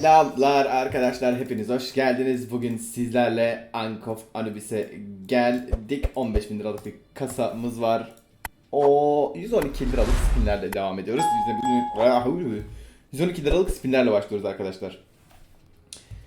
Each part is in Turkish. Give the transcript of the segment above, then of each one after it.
Selamlar arkadaşlar hepiniz hoş geldiniz. Bugün sizlerle Ankof Anubis'e geldik. 15 bin liralık bir kasamız var. O 112 liralık spinlerle devam ediyoruz. 112 liralık spinlerle başlıyoruz arkadaşlar.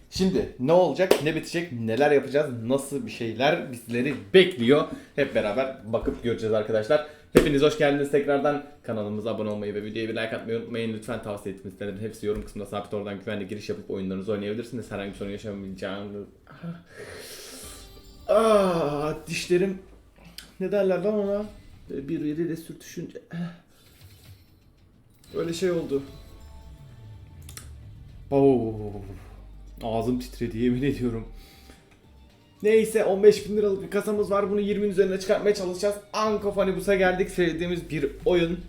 Şimdi ne olacak, ne bitecek, neler yapacağız, nasıl bir şeyler bizleri bekliyor. Hep beraber bakıp göreceğiz arkadaşlar. Hepiniz hoş geldiniz tekrardan. Kanalımıza abone olmayı ve videoya bir like atmayı unutmayın. Lütfen tavsiye sitelerin hepsi yorum kısmında sabit oradan güvenli giriş yapıp oyunlarınızı oynayabilirsiniz. Herhangi bir sorun yaşamayacağınız... Ah, dişlerim... Ne derler lan ona? Bir yeriyle sürtüşünce... Öyle şey oldu. Oo. Ağzım titredi yemin ediyorum. Neyse 15 bin liralık bir kasamız var. Bunu 20'nin üzerine çıkartmaya çalışacağız. Ankofanibus'a geldik. Sevdiğimiz bir oyun.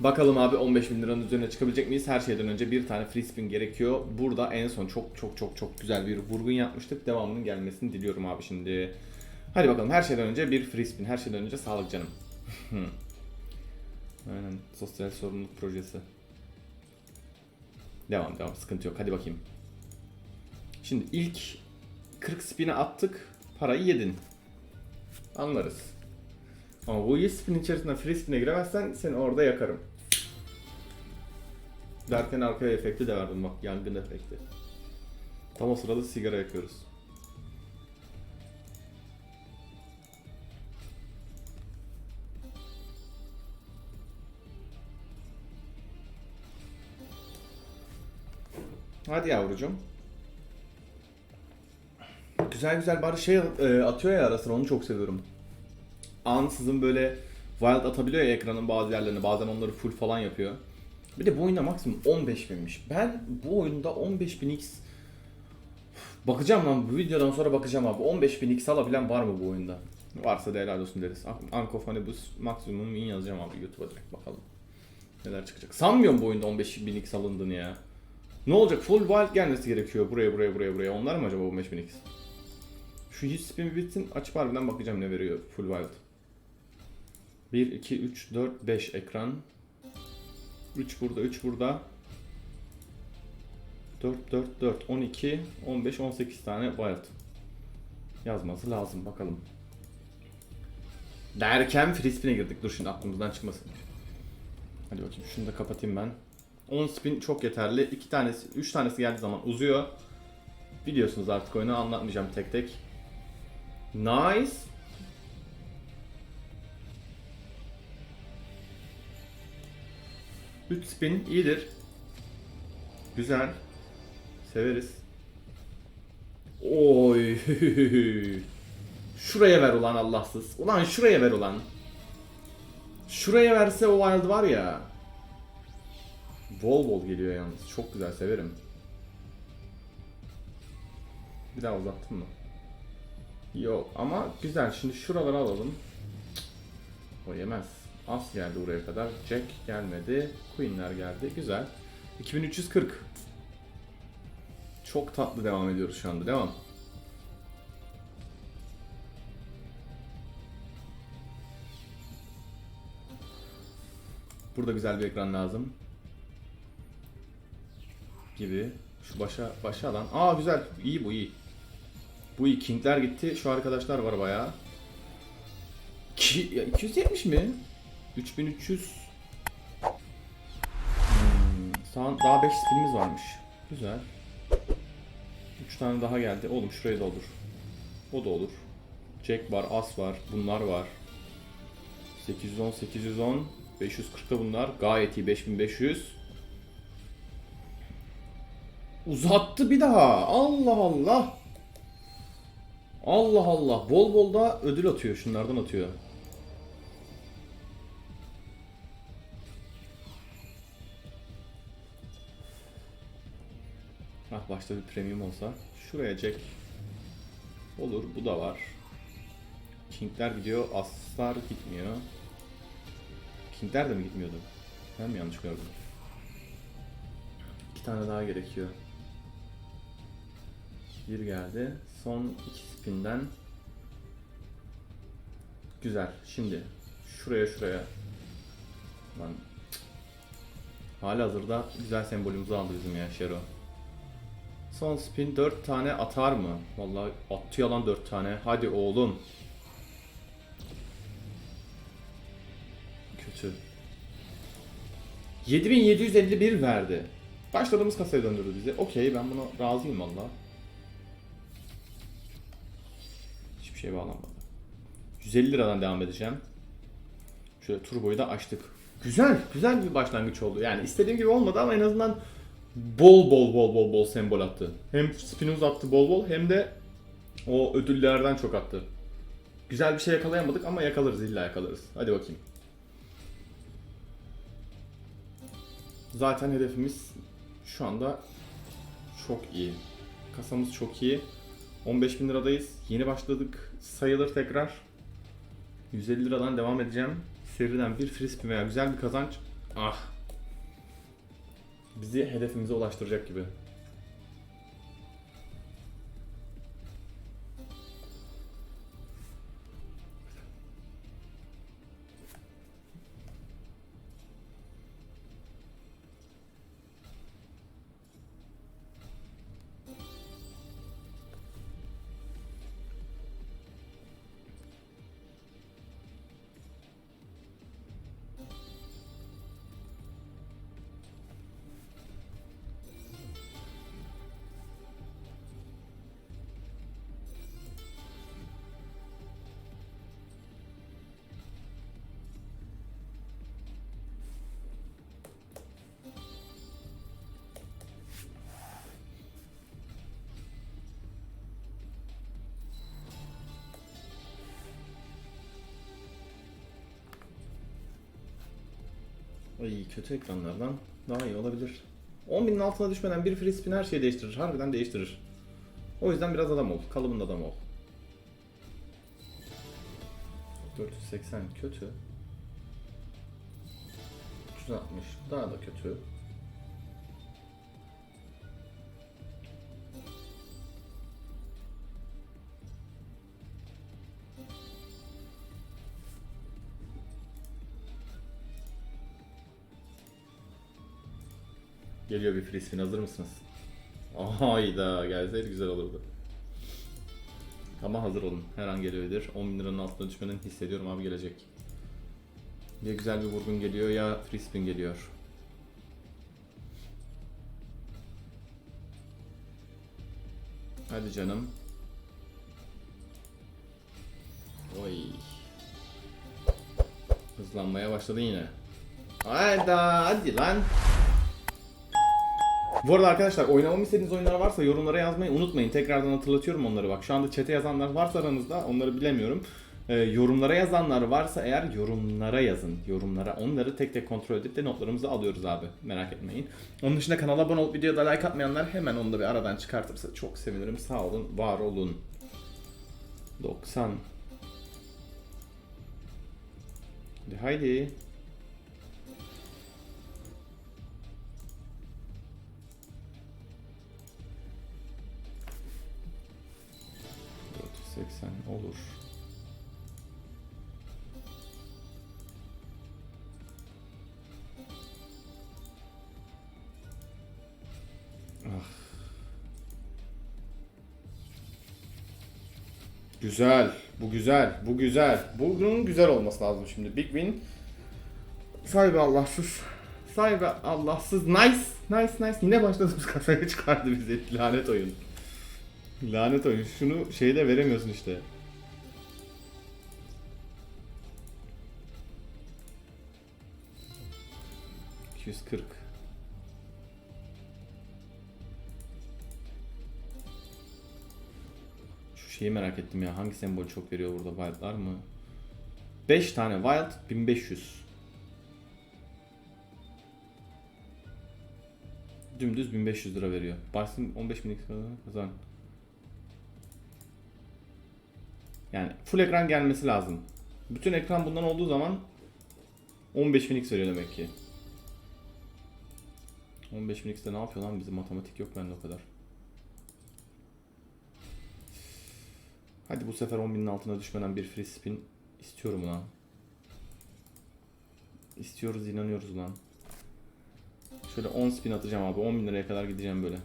Bakalım abi 15 bin liranın üzerine çıkabilecek miyiz? Her şeyden önce bir tane free spin gerekiyor. Burada en son çok çok çok çok güzel bir vurgun yapmıştık. Devamının gelmesini diliyorum abi şimdi. Hadi bakalım her şeyden önce bir free spin. Her şeyden önce sağlık canım. Aynen sosyal sorumluluk projesi. Devam devam sıkıntı yok hadi bakayım. Şimdi ilk 40 spin'e attık parayı yedin. Anlarız. Ama bu 100 spin içerisinde free spin'e giremezsen seni orada yakarım. Derken arkaya efekti de verdim bak yangın efekti. Tam o sırada sigara yakıyoruz. Hadi yavrucuğum. Güzel güzel bari şey e, atıyor ya ara onu çok seviyorum. Ansızın böyle wild atabiliyor ya ekranın bazı yerlerine bazen onları full falan yapıyor. Bir de bu oyunda maksimum 15 binmiş. Ben bu oyunda 15 bin x bakacağım lan bu videodan sonra bakacağım abi 15 bin x alabilen var mı bu oyunda? Varsa da helal olsun deriz. Ankofanibus maksimum min yazacağım abi YouTube'a direkt bakalım. Neler çıkacak. Sanmıyorum bu oyunda 15 bin x alındığını ya. Ne olacak? Full wild gelmesi gerekiyor buraya buraya buraya buraya. Onlar mı acaba bu 5000 x? Şu his spin bitsin. Açıp harbiden bakacağım ne veriyor full wild. 1, 2, 3, 4, 5 ekran. 3 burada, 3 burada. 4, 4, 4, 12, 15, 18 tane wild. Yazması lazım bakalım. Derken free spin'e girdik. Dur şimdi aklımızdan çıkmasın. Hadi bakayım şunu da kapatayım ben. 10 spin çok yeterli. 2 tanesi, 3 tanesi geldiği zaman uzuyor. Biliyorsunuz artık oyunu anlatmayacağım tek tek. Nice. Üç spin iyidir. Güzel. Severiz. Oy. Şuraya ver ulan Allahsız. Ulan şuraya ver ulan. Şuraya verse o wild var ya. Bol bol geliyor yalnız. Çok güzel severim. Bir daha uzattın mı? Yok ama güzel. Şimdi şuraları alalım. O yemez. As geldi buraya kadar. Jack gelmedi. Queen'ler geldi. Güzel. 2340. Çok tatlı devam ediyoruz şu anda. Devam. Burada güzel bir ekran lazım. Gibi. Şu başa başa alan. Aa güzel. İyi bu iyi. Bu iyi. Kingler gitti. Şu arkadaşlar var bayağı. Ki, ya 270 mi? 3300 hmm, daha 5 spinimiz varmış. Güzel. 3 tane daha geldi. Oğlum şuraya da olur. O da olur. Jack var, As var, bunlar var. 810, 810, 540'da bunlar. Gayet iyi 5500. Uzattı bir daha. Allah Allah. Allah Allah. Bol bol da ödül atıyor. Şunlardan atıyor. Ah başta bir premium olsa. Şuraya Jack. Olur. Bu da var. Kingler gidiyor. Aslar gitmiyor. Kingler de mi gitmiyordu? Ben mi yanlış gördüm? İki tane daha gerekiyor. Bir geldi. Son iki spinden. Güzel. Şimdi şuraya şuraya. Lan. Hala hazırda güzel sembolümüzü aldı bizim ya Şero. Son spin 4 tane atar mı? Vallahi attı yalan 4 tane. Hadi oğlum. Kötü. 7751 verdi. Başladığımız kasaya döndürdü bizi. Okey ben buna razıyım valla. Şey bağlanmadı. 150 liradan devam edeceğim. Şöyle turboyu da açtık. Güzel, güzel bir başlangıç oldu. Yani istediğim gibi olmadı ama en azından bol bol bol bol bol sembol attı. Hem spin uzattı bol bol hem de o ödüllerden çok attı. Güzel bir şey yakalayamadık ama yakalarız illa yakalarız. Hadi bakayım. Zaten hedefimiz şu anda çok iyi. Kasamız çok iyi. 15 bin liradayız. Yeni başladık sayılır tekrar. 150 liradan devam edeceğim. Seriden bir spin veya güzel bir kazanç. Ah. Bizi hedefimize ulaştıracak gibi. Ay kötü ekranlardan daha iyi olabilir. 10.000'in altına düşmeden bir free spin her şeyi değiştirir. Harbiden değiştirir. O yüzden biraz adam ol. Kalıbın adam ol. 480 kötü. 360 daha da kötü. Geliyor bir free spin hazır mısınız? Hayda gelseydi güzel olurdu. Ama hazır olun. Her an gelebilir. 10 bin liranın altına düşmenin hissediyorum abi gelecek. Ya güzel bir vurgun geliyor ya free spin geliyor. Hadi canım. Oy. Hızlanmaya başladı yine. Hayda hadi lan. Bu arada arkadaşlar oynamamı istediğiniz oyunlar varsa yorumlara yazmayı unutmayın. Tekrardan hatırlatıyorum onları bak. Şu anda chat'e yazanlar varsa aranızda onları bilemiyorum. Ee, yorumlara yazanlar varsa eğer yorumlara yazın. Yorumlara onları tek tek kontrol edip de notlarımızı alıyoruz abi. Merak etmeyin. Onun dışında kanala abone olup videoda like atmayanlar hemen onu da bir aradan çıkartırsa çok sevinirim. Sağ olun, var olun. 90 Hadi haydi. Olur. Ah. Güzel. Bu güzel. Bu güzel. Bunun güzel olması lazım şimdi. Big win. Sahibi Allahsız. Sahibi Allahsız. Nice. Nice nice. Yine başladığımız kasaya çıkardı bizi. Lanet oyun. Lanet oyun. Şunu şeyde veremiyorsun işte. ...240. Şu şeyi merak ettim ya. Hangi sembol çok veriyor burada? Wild'lar mı? 5 tane Wild 1500. Dümdüz 1500 lira veriyor. Başsın 15 bin kazan. Yani full ekran gelmesi lazım. Bütün ekran bundan olduğu zaman 15 bin x veriyor demek ki. 15 bin x'te ne yapıyor lan bizim matematik yok bende o kadar. Hadi bu sefer 10 binin altına düşmeden bir free spin istiyorum lan. İstiyoruz inanıyoruz lan. Şöyle 10 spin atacağım abi. 10 bin liraya kadar gideceğim böyle.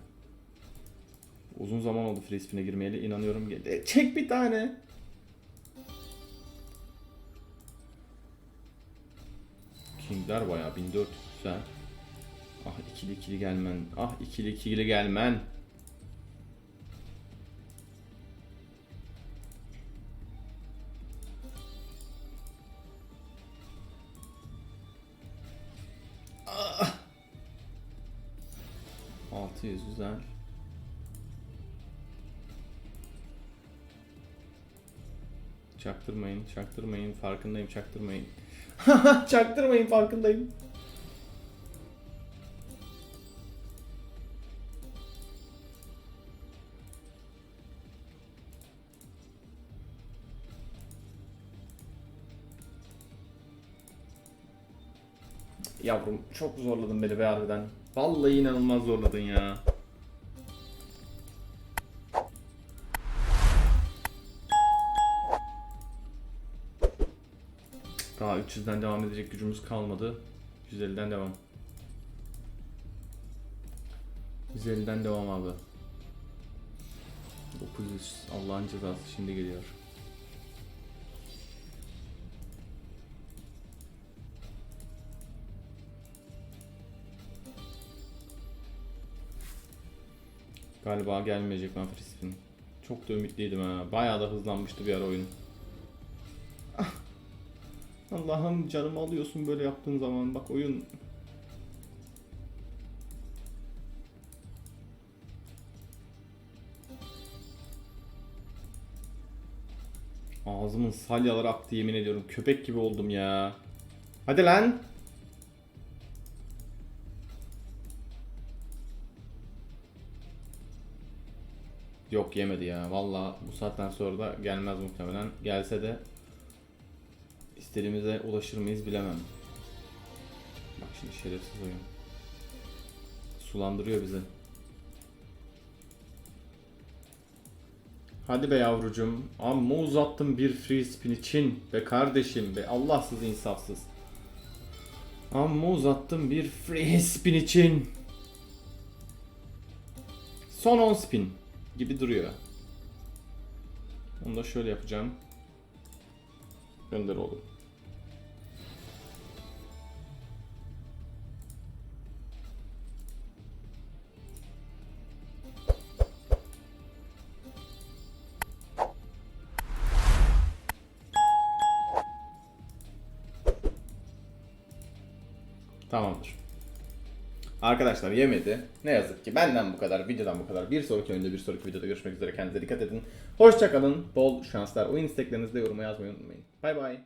Uzun zaman oldu free spin'e girmeyeli. inanıyorum. E, Çek bir tane. Kingler bayağı 1400 güzel. Ah ikili ikili gelmen. Ah ikili ikili gelmen. Ah. 600 güzel. Çaktırmayın, çaktırmayın. Farkındayım, çaktırmayın. çaktırmayın, farkındayım. Yavrum çok zorladın beni be harbiden. Vallahi inanılmaz zorladın ya. Daha 300'den devam edecek gücümüz kalmadı. 150'den devam. 150'den devam abi. 900 Allah'ın cezası şimdi geliyor. Galiba gelmeyecek lan Frispin. Çok da ümitliydim ha. Bayağı da hızlanmıştı bir ara oyun. Ah. Allah'ım canımı alıyorsun böyle yaptığın zaman. Bak oyun Ağzımın salyaları aktı yemin ediyorum. Köpek gibi oldum ya. Hadi lan. Yok yemedi ya. Valla bu saatten sonra da gelmez muhtemelen. Gelse de istediğimize ulaşır mıyız bilemem. Bak şimdi şerefsiz oyun. Sulandırıyor bizi. Hadi be yavrucum. Amma uzattım bir free spin için. Be kardeşim be Allahsız insafsız. Amma uzattım bir free spin için. Son 10 spin gibi duruyor. Onu da şöyle yapacağım. Gönder oğlum. Tamamdır. Arkadaşlar yemedi. Ne yazık ki benden bu kadar, videodan bu kadar. Bir sonraki oyunda bir sonraki videoda görüşmek üzere. Kendinize dikkat edin. Hoşçakalın. Bol şanslar. Oyun isteklerinizi de yoruma yazmayı unutmayın. Bay bay.